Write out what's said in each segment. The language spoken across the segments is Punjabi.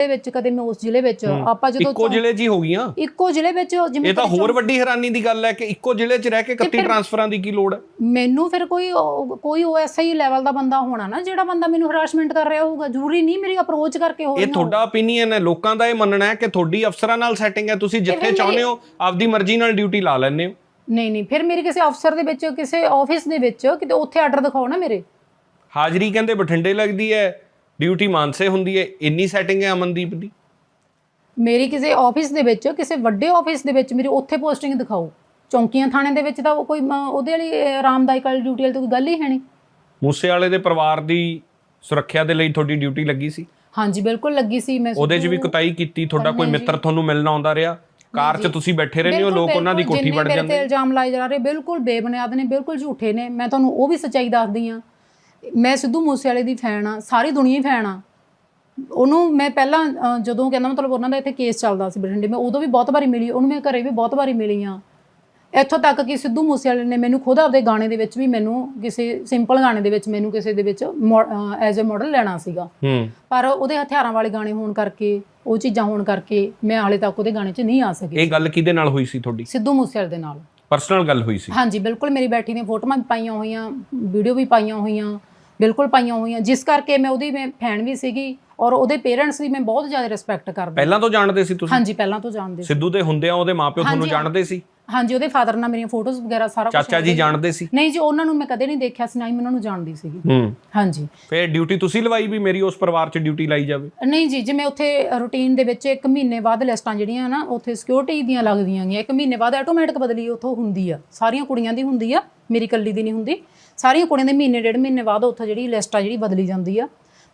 ਦੇ ਵਿੱਚ ਕਦੇ ਮੈਂ ਉਸ ਜ਼ਿਲ੍ਹੇ ਵਿੱਚ। ਆਪਾਂ ਜਦੋਂ ਇੱਕੋ ਜ਼ਿਲ੍ਹੇ 'ਚ ਹੀ ਹੋ ਗਈਆਂ? ਇੱਕੋ ਜ਼ਿਲ੍ਹੇ ਵਿੱਚ ਜਿਵੇਂ ਇਹ ਤਾਂ ਹੋਰ ਵੱਡੀ ਹੈਰਾਨੀ ਦੀ ਗੱਲ ਹੈ ਕਿ ਇੱਕੋ ਜ਼ਿਲ੍ਹੇ 'ਚ ਰਹਿ ਕੇ 31 ਫਿਰ- ਟਰਾਂਸਫਰਾਂ ਦੀ ਕੀ ਲੋੜ ਹੈ? ਮੈਨੂੰ ਫਿਰ ਕੋਈ ਕੋਈ ਉਹ ਐਸਾ ਹੀ ਲੈਵਲ ਦਾ ਬੰਦਾ ਹੋਣਾ ਨਾ ਜਿਹੜਾ ਬੰਦਾ ਮੈਨੂੰ ਹਰਾਸਮੈਂਟ ਕਰ ਰਿਹਾ ਹੋਊਗਾ ਜ਼ਰੂਰੀ ਨਹੀਂ ਮੇਰੀ ਅਪਰੋਚ ਕਰਕੇ ਹੋ ਇਹ ਤੁਹਾਡਾ opinion ਹੈ ਲੋਕਾਂ ਦਾ ਇਹ ਮੰਨਣਾ ਹੈ ਕਿ ਤੁਹਾਡੀ ਅਫਸਰਾਂ ਨਾਲ ਸੈਟਿੰਗ ਹੈ ਤੁਸੀਂ ਜਿੱਥੇ ਚਾਹੁੰਦੇ ਹੋ ਆਪਦੀ ਮਰਜ਼ੀ ਨਾਲ ਡਿਊਟੀ ਲਾ ਲੈਂਦੇ ਹੋ। ਨਹੀਂ ਨਹੀਂ ਫਿਰ ਮੇਰੇ ਕਿਸੇ ਅਫਸਰ ਦੇ ਵਿੱਚ ਕਿਸੇ ਆਫਿਸ ਦੇ ਵਿੱਚ ਕਿਤੇ ਉੱਥੇ ਆਰਡਰ ਦਿਖਾਓ ਨਾ ਮੇਰੇ। ਹਾਜ਼ਰੀ ਕਹਿੰਦੇ ਬਠਿੰਡੇ ਲੱਗਦੀ ਹੈ ਡਿਊਟੀ ਮਾਨਸੇ ਹੁੰਦੀ ਹੈ ਇੰਨੀ ਸੈਟਿੰਗ ਹੈ ਅਮਨਦੀਪ ਦੀ? ਮੇਰੀ ਕਿਸੇ ਆਫਿਸ ਦੇ ਵਿੱਚ ਕਿਸੇ ਵੱਡੇ ਆਫਿਸ ਦੇ ਵਿੱਚ ਮੇਰੀ ਉੱਥੇ ਪੋਸਟਿੰਗ ਦਿਖਾਓ। ਚੌਂਕੀਆਂ ਥਾਣੇ ਦੇ ਵਿੱਚ ਤਾਂ ਉਹ ਕੋਈ ਉਹਦੇ ਵਾਲੀ ਆਰਾਮਦਾਇਕ ਵਾਲੀ ਡਿਊਟੀ ਵਾਲੀ ਤਾਂ ਕੋਈ ਗੱਲ ਹੀ ਹੈ ਨਹੀਂ। ਮੂਸੇ ਵਾਲੇ ਦੇ ਪਰਿਵਾਰ ਦੀ ਸੁਰੱਖਿਆ ਦੇ ਲਈ ਤੁਹਾਡੀ ਡਿਊਟੀ ਲੱਗੀ ਸੀ? ਹਾਂਜੀ ਬਿਲਕੁਲ ਲੱਗੀ ਸੀ ਮੈਂ ਉਹਦੇ 'ਚ ਵੀ ਕੁਤਾਈ ਕੀਤੀ ਤੁਹਾਡਾ ਕੋਈ ਮਿੱਤਰ ਤੁਹਾਨੂੰ ਮਿਲਣ ਆਉਂਦਾ ਰਿਹਾ? ਕਾਰ 'ਚ ਤੁਸੀਂ ਬੈਠੇ ਰਹਿੰਦੇ ਹੋ ਲੋਕ ਉਹਨਾਂ ਦੀ ਕੋਠੀ ਵੜ ਮੇਰੇ ਜਾਂਦੇ ਤੇ ਇਲਜ਼ਾਮ ਲਾਏ ਜਾ ਰਹੇ ਬਿਲਕੁਲ ਬੇਬੁਨਿਆਦ ਨੇ ਬਿਲਕੁਲ ਝੂਠੇ ਨੇ ਮੈਂ ਤੁਹਾਨੂੰ ਉਹ ਵੀ ਸੱਚਾਈ ਦੱਸਦੀ ਆ ਮੈਂ ਸਿੱਧੂ ਮੂਸੇਵਾਲੇ ਦੀ ਫੈਨ ਆ ਸਾਰੀ ਦੁਨੀਆ ਹੀ ਫੈਨ ਆ। ਉਹਨੂੰ ਮੈਂ ਪਹਿਲਾਂ ਜਦੋਂ ਕਹਿੰਦਾ ਮਤਲਬ ਉਹਨਾਂ ਦਾ ਇੱਥੇ ਕੇਸ ਚੱਲਦਾ ਸੀ ਬਠਿੰਡੇ ਮੈਂ ਉਦੋਂ ਵੀ ਬਹੁਤ ਵਾਰੀ ਮਿਲੀ ਉਹਨੂੰ ਮੈਂ ਘਰੇ ਵੀ ਬਹੁਤ ਵਾਰੀ ਮਿਲੀ ਆ। ਇੱਥੋਂ ਤੱਕ ਕਿ ਸਿੱਧੂ ਮੂਸੇਵਾਲੇ ਨੇ ਮੈਨੂੰ ਖੁਦ ਆਪਦੇ ਗਾਣੇ ਦੇ ਵਿੱਚ ਵੀ ਮੈਨੂੰ ਕਿਸੇ ਸਿੰਪਲ ਗਾਣੇ ਦੇ ਵਿੱਚ ਮੈਨੂੰ ਕਿਸੇ ਦੇ ਵਿੱਚ ਐਜ਼ ਅ ਮਾਡਲ ਲੈਣਾ ਸੀਗਾ। ਪਰ ਉਹਦੇ ਹਥਿਆਰਾਂ ਵਾਲੇ ਗਾਣੇ ਹੋਣ ਕਰਕੇ ਉਹ ਚੀਜ਼ਾਂ ਹੋਣ ਕਰਕੇ ਮੈਂ ਹਾਲੇ ਤੱਕ ਉਹਦੇ ਗਾਣੇ 'ਚ ਨਹੀਂ ਆ ਸਕੀ। ਇਹ ਗੱਲ ਕਿਹਦੇ ਨਾਲ ਹੋਈ ਸੀ ਤੁਹਾਡੀ? ਸਿੱਧੂ ਮੂਸੇਵਾਲੇ ਦੇ ਨਾਲ। ਪਰਸਨਲ ਗੱਲ ਹੋਈ ਸੀ। ਹਾਂਜੀ ਬਿਲਕੁਲ ਮੇਰੀ ਬੈਠੀ ਦੀਆਂ ਫੋਟੋਆਂ ਵੀ ਪਾਈਆਂ ਹੋਈਆਂ ਵੀਡੀਓ ਵੀ ਪਾਈਆਂ ਹੋਈਆਂ। ਬਿਲਕੁਲ ਪਾਈਆਂ ਹੋਈਆਂ। ਜਿਸ ਕਰਕੇ ਮੈਂ ਉਹਦੀ ਮੈਂ ਫੈਨ ਵੀ ਸੀਗੀ ਔਰ ਉਹਦੇ ਪੇਰੈਂਟਸ ਦੀ ਮੈਂ ਬਹੁਤ ਜ਼ਿਆਦਾ ਰਿਸਪੈਕਟ ਕਰਦੀ। ਪਹਿਲਾਂ ਤੋਂ ਜਾਣਦੇ ਸੀ ਤੁਸੀਂ? ਹਾਂਜੀ ਪਹਿਲਾਂ ਤੋਂ ਜਾਣਦੇ ਸੀ। ਸਿੱਧੂ ਦੇ ਹੁੰਦਿਆਂ ਉਹਦੇ ਮਾਪਿਓ ਤੁਹਾਨੂੰ ਹਾਂਜੀ, ਹਾਂ। ਜਾਣਦੇ ਸੀ? ਹਾਂਜੀ ਉਹਦੇ ਫਾਦਰ ਨਾਲ ਮੇਰੀਆਂ ਫੋਟੋਜ਼ ਵਗੈਰਾ ਸਾਰਾ ਕੁਝ ਚਾਚਾ ਜੀ ਜਾਣਦੇ ਸੀ? ਨਹੀਂ ਜੀ ਉਹਨਾਂ ਨੂੰ ਮੈਂ ਕਦੇ ਨਹੀਂ ਦੇਖਿਆ ਸੀ ਨਾ ਹੀ ਮੈਂ ਉਹਨਾਂ ਨੂੰ ਜਾਣਦੀ ਸੀਗੀ। ਹੂੰ। ਹਾਂਜੀ। ਫਿਰ ਡਿਊਟੀ ਤੁਸੀਂ ਲਵਾਈ ਵੀ ਮੇਰੀ ਉਸ ਪਰਿਵਾਰ 'ਚ ਡਿਊਟੀ ਲਾਈ ਜਾਵੇ? ਨਹੀਂ ਜੀ ਜਿਵੇਂ ਉੱਥੇ ਰੂਟੀਨ ਦੇ ਵਿੱਚ ਇੱਕ ਮਹੀਨੇ ਬਾਅਦ ਲਿਸਟਾਂ ਜਿਹੜੀਆਂ ਨਾ ਉੱਥੇ ਸਿਕਿਉਰਿਟੀ ਦੀਆਂ ਲੱਗਦੀਆਂ ਗੀਆਂ ਇੱਕ ਮਹੀਨੇ ਬਾਅਦ ਆਟੋਮੈਟਿਕ ਬਦਲੀ ਉੱਥੋਂ ਹੁੰਦੀ ਆ। ਸਾਰੀਆਂ ਕੁੜੀਆਂ ਦੀ ਹੁੰਦੀ ਆ ਮੇਰੀ ਇਕੱਲੀ ਦੀ ਨਹੀਂ ਹੁੰਦੀ। ਸਾਰੀਆਂ ਕੁੜੀਆਂ ਦੇ ਮਹੀਨੇ ਡੇਢ ਮਹੀਨੇ ਬਾਅਦ ਉੱਥੋਂ ਜਿਹੜੀ ਲਿਸਟ ਆ ਜਿਹੜੀ ਬਦਲੀ ਜਾਂਦੀ ਆ।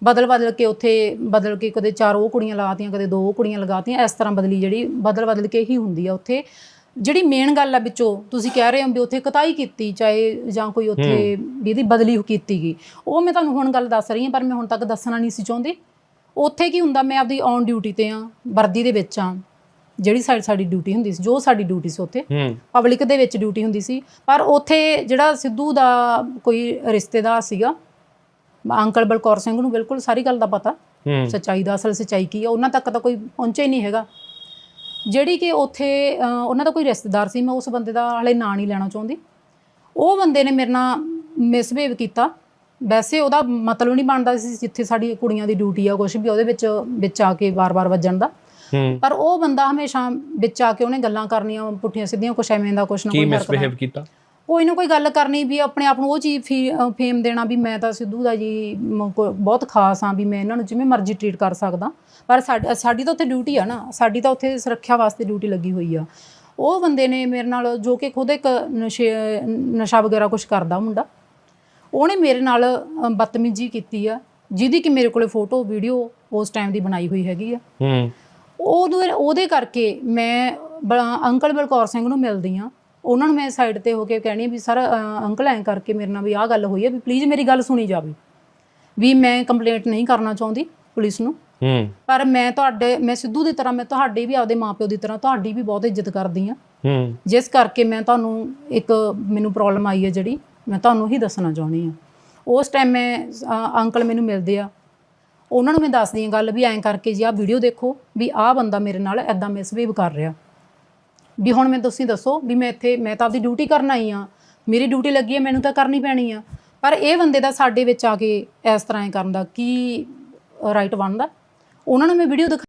ਬਦਲ ਬਦਲ ਕੇ ਉੱਥੇ ਬਦਲ ਕੇ ਕਦੇ ਚਾਰ ਉਹ ਕੁੜੀਆਂ ਲਗਾਤੀਆਂ ਕਦੇ ਦੋ ਉਹ ਕੁੜੀਆਂ ਲਗਾਤੀਆਂ ਇਸ ਤਰ੍ਹਾਂ ਬਦਲੀ ਜਿਹੜੀ ਬਦਲ ਬਦਲ ਕੇ ਹੀ ਹੁੰਦੀ ਆ ਉੱਥੇ। ਜਿਹੜੀ ਮੇਨ ਗੱਲ ਆ ਵਿੱਚੋਂ ਤੁਸੀਂ ਕਹਿ ਰਹੇ ਹੋ ਵੀ ਉੱਥੇ ਕਤਾਈ ਕੀਤੀ ਚਾਹੇ ਜਾਂ ਕੋਈ ਉੱਥੇ ਵੀ ਇਹਦੀ ਬਦਲੀ ਕੀਤੀ ਗਈ। ਉਹ ਮੈਂ ਤੁਹਾਨੂੰ ਹੁਣ ਗੱਲ ਦੱਸ ਰਹੀ ਹਾਂ ਪਰ ਮੈਂ ਹੁਣ ਤੱਕ ਦੱਸਣਾ ਨਹੀਂ ਸੀ ਚਾਹੁੰਦੀ। ਉੱਥੇ ਕੀ ਹੁੰਦਾ ਮੈਂ ਆਪਦੀ ਔਨ ਡਿਊਟੀ ਤੇ ਆ ਵਰਦੀ ਦੇ ਵਿੱਚ ਆ ਜਿਹੜੀ ਸਾਡੀ ਸਾਡੀ ਡਿਊਟੀ ਹੁੰਦੀ ਸੀ ਜੋ ਸਾਡੀ ਡਿਊਟੀ ਸੀ ਉੱਥੇ। ਪਬਲਿਕ ਦੇ ਵਿੱਚ ਡਿਊਟੀ ਹੁੰਦੀ ਸੀ। ਪਰ ਉੱਥੇ ਜਿਹੜਾ ਸਿੱਧੂ ਦਾ ਕੋਈ ਰਿਸ਼ਤੇਦਾਰ ਸੀਗਾ ਅੰਕਲ ਬਲਕੌਰ ਸਿੰਘ ਨੂੰ ਬਿਲਕੁਲ ਸਾਰੀ ਗੱਲ ਦਾ ਪਤਾ। ਸੱਚਾਈ ਦਾ ਅਸਲ ਸੱਚਾਈ ਕੀ ਹੈ ਉਹਨਾਂ ਤੱਕ ਤਾਂ ਕੋਈ ਪਹੁੰਚਿਆ ਹੀ ਨਹੀਂ ਹੈਗਾ। ਜਿਹੜੀ ਕਿ ਉੱਥੇ ਉਹਨਾਂ ਦਾ ਕੋਈ ਰਿਸ਼ਤੇਦਾਰ ਸੀ ਮੈਂ ਉਸ ਬੰਦੇ ਦਾ ਹਲੇ ਨਾਂ ਨਹੀਂ ਲੈਣਾ ਚਾਹੁੰਦੀ। ਉਹ ਬੰਦੇ ਨੇ ਮੇਰੇ ਨਾਲ ਮਿਸਬਿਹੇਵ ਕੀਤਾ। ਵੈਸੇ ਉਹਦਾ ਮਤਲਬ ਨਹੀਂ ਬਣਦਾ ਸੀ ਜਿੱਥੇ ਸਾਡੀ ਕੁੜੀਆਂ ਦੀ ਡਿਊਟੀ ਆ ਕੁਝ ਵੀ ਉਹਦੇ ਵਿੱਚ ਵਿੱਚ ਆ ਕੇ ਵਾਰ-ਵਾਰ ਵੱਜਣ ਦਾ। ਪਰ ਉਹ ਬੰਦਾ ਹਮੇਸ਼ਾ ਵਿੱਚ ਆ ਕੇ ਉਹਨੇ ਗੱਲਾਂ ਕਰਨੀਆਂ ਪੁੱਠੀਆਂ ਸਿੱਧੀਆਂ ਕੁਛ ਐਵੇਂ ਦਾ ਕੁਛ ਨਾ ਕੋਈ ਮਿਸਬਿਹੇਵ ਕੀਤਾ? ਕੋਈ ਨਾ ਕੋਈ ਗੱਲ ਕਰਨੀ ਵੀ ਆਪਣੇ ਆਪ ਨੂੰ ਉਹ ਚੀਜ਼ ਫੇਮ ਦੇਣਾ ਵੀ ਮੈਂ ਤਾਂ ਸਿੱਧੂ ਦਾ ਜੀ ਬਹੁਤ ਖਾਸ ਆ ਵੀ ਮੈਂ ਇਹਨਾਂ ਨੂੰ ਜਿਵੇਂ ਮਰਜ਼ੀ ਟ੍ਰੀਟ ਕਰ ਸਕਦਾ। ਪਰ ਸਾਡ- ਸਾਡੀ ਤਾਂ ਉੱਥੇ ਡਿਊਟੀ ਆ ਨਾ ਸਾਡੀ ਤਾਂ ਉੱਥੇ ਸੁਰੱਖਿਆ ਵਾਸਤੇ ਡਿਊਟੀ ਲੱਗੀ ਹੋਈ ਆ। ਉਹ ਬੰਦੇ ਨੇ ਮੇਰੇ ਨਾਲ ਜੋ ਕਿ ਖੁਦ ਇੱਕ ਨਸ਼ੇ ਨਸ਼ਾ ਵਗੈਰਾ ਕੁਝ ਕਰਦਾ ਮੁੰਡਾ ਉਹਨੇ ਮੇਰੇ ਨਾਲ ਬਦਤਮੀਜ਼ੀ ਕੀਤੀ ਆ ਜਿਹਦੀ ਕਿ ਮੇਰੇ ਕੋਲੇ ਫੋਟੋ ਵੀਡੀਓ ਉਸ ਟਾਈਮ ਦੀ ਬਣਾਈ ਹੋਈ ਹੈਗੀ ਆ। ਹੂੰ। ਉਹਦੇ ਉਹਦੇ ਕਰਕੇ ਮੈਂ ਅੰਕਲ ਬਲਕੌਰ ਸਿੰਘ ਨੂੰ ਮਿਲਦੀ ਆ ਉਹਨਾਂ ਨੂੰ ਮੈਂ ਸਾਈਡ ਤੇ ਹੋ ਕੇ ਕਹਿਣੀ ਆ ਵੀ ਸਰ ਅੰਕਲ ਐਂ ਕਰਕੇ ਮੇਰੇ ਨਾਲ ਵੀ ਆਹ ਗੱਲ ਹੋਈ ਹੈ ਵੀ ਪਲੀਜ਼ ਮੇਰੀ ਗੱਲ ਸੁਣੀ ਜਾਵੇ। ਵੀ ਮੈਂ ਕੰਪਲੇਂਟ ਨਹੀਂ ਕਰਨਾ ਚਾਹੁੰਦੀ ਪੁਲਿਸ ਨੂੰ। ਹੂੰ। ਪਰ ਮੈਂ ਤੁਹਾਡੇ ਮੈਂ ਸਿੱਧੂ ਦੀ ਤਰ੍ਹਾਂ ਮੈਂ ਤੁਹਾਡੇ ਵੀ ਆਪਦੇ ਮਾਪਿਓ ਦੀ ਤਰ੍ਹਾਂ ਤੁਹਾਡੀ ਵੀ ਬਹੁਤ ਇੱਜ਼ਤ ਕਰਦੀ ਆ। ਹੂੰ। ਜਿਸ ਕਰਕੇ ਮੈਂ ਤੁਹਾਨੂੰ ਇੱਕ ਮੈਨੂੰ ਪ੍ਰੋਬਲਮ ਆਈ ਹੈ ਜਿਹੜੀ ਮੈਂ ਤੁਹਾਨੂੰ ਹੀ ਦੱਸਣਾ ਚਾਹੁੰਦੀ ਆ। ਉਸ ਟਾਈਮ ਮੈਂ ਅੰਕਲ ਮੈਨੂੰ ਮਿਲਦੇ ਆ। ਉਹਨਾਂ ਨੂੰ ਮੈਂ ਦੱਸਦੀ ਹਾਂ ਗੱਲ ਵੀ ਐਂ ਕਰਕੇ ਜੀ ਆਹ ਵੀਡੀਓ ਦੇਖੋ ਵੀ ਆਹ ਬੰਦਾ ਮੇਰੇ ਨਾਲ ਐਦਾਂ ਮਿਸਬੀਹੇਵ ਕਰ ਰਿਹਾ। ਵੀ ਹੁਣ ਮੈਂ ਤੁਸੀਂ ਦੱਸੋ ਵੀ ਮੈਂ ਇੱਥੇ, ਮੈਂ ਤਾਂ ਆਪਦੀ ਡਿਊਟੀ ਕਰਨ ਆਈ ਆ ਮੇਰੀ ਡਿਊਟੀ ਲੱਗੀ ਹੈ, ਮੈਨੂੰ ਤਾਂ ਕਰਨੀ ਪੈਣੀ ਆ। ਪਰ ਇਹ ਬੰਦੇ ਦਾ ਸਾਡੇ ਵਿੱਚ ਆ ਕੇ ਇਸ ਤਰ੍ਹਾਂ ਹੀ ਕਰਨ ਦਾ ਕੀ ਰਾਈਟ ਬਣਦਾ? ਉਹਨਾਂ ਨੂੰ ਮੈਂ ਵੀਡੀਓ ਦਿਖਾ